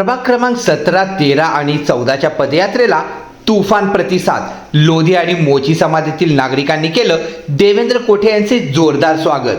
प्रभाग क्रमांक सतरा तेरा आणि चौदाच्या पदयात्रेला तुफान प्रतिसाद. लोधी आणि मोची समाजातील नागरिकांनी केलं देवेंद्र कोठे यांचे जोरदार स्वागत.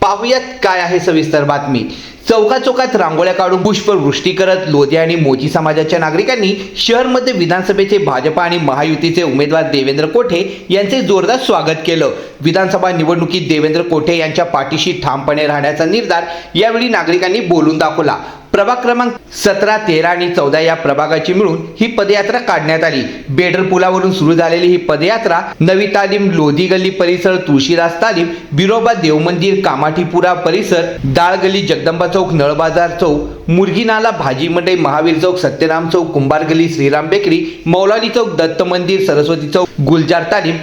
पाहुयात काय आहे सविस्तर बातमी. चौका चौकात रांगोळ्या काढून पुष्पवृष्टी करत लोधी आणि मोची समाजाच्या नागरिकांनी शहरमध्ये विधानसभेचे भाजपा आणि महायुतीचे उमेदवार देवेंद्र कोठे यांचे जोरदार स्वागत केलं. विधानसभा निवडणुकीत देवेंद्र कोठे यांच्या पाठीशी ठामपणे राहण्याचा निर्धार यावेळी नागरिकांनी बोलून दाखवला. प्रभाग क्रमांक सतरा तेरा आणि चौदा या प्रभागाची मिळून ही पदयात्रा काढण्यात आली. बेडर पुलावरून सुरू झालेली ही पदयात्रा नवी तालीम लोधी गल्ली परिसर तुळशीदास तालीम बिरोबा देवमंदिर कामाठीपुरा परिसर दाळगल्ली जगदंबा चौक नळबाजार चौक मुरगीनाला भाजी मंडई महावीर चौक सत्यराम चौक कुंभार गल्ली श्रीराम बेकरी मौलाली चौक दत्त मंदिर सरस्वती चौक गुलजार तालीम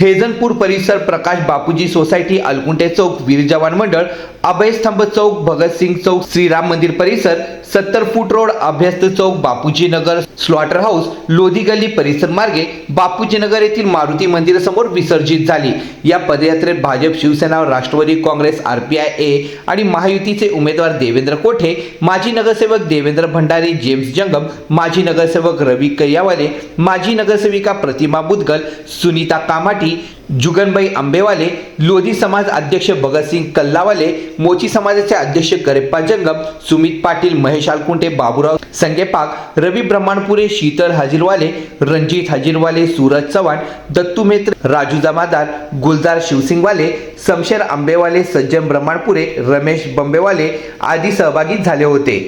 हेजनपूर परिसर प्रकाश बापूजी सोसायटी अलकुंटे चौक वीर जवान मंडळ अभयस्तंभ चौक भगतसिंग चौक श्रीराम मंदिर परिसर सत्तर फूट रोड अभ्यस्त चौक बापूजी नगर स्लॉटर हाऊस लोधी गल्ली परिसर मार्गे बापूजी नगर येथील मारुती मंदिरासमोर विसर्जित झाली. या पदयात्रेत Bhajap Shivsena Rashtravadi Congress RPI A आणि महायुतीचे उमेदवार देवेंद्र कोठे माजी नगरसेवक देवेंद्र भंडारी जेम्स जंगम माजी नगरसेवक रवी कैयावाले माजी नगरसेविका प्रतिमा बुदगल सुनीता कामाटी माही जुगनबाई आंबेवाले लोधी समाज अध्यक्ष भगतसिंग कल्लावाले मोची समाजाचे अध्यक्ष करेप्पा जंगम सुमित पाटील महेश आलकुंटे बाबुराव संगेपाक रवी ब्रह्माणपुरे शीतल हजीरवाले रणजित हजीरवाले सूरज चव्हाण दत्तू मेत्र राजू जमादार गुलजार शिवसिंगवाले समशेर आंबेवाले सज्जन ब्रह्माणपुरे रमेश बंबेवाले आदी सहभागी झाले होते.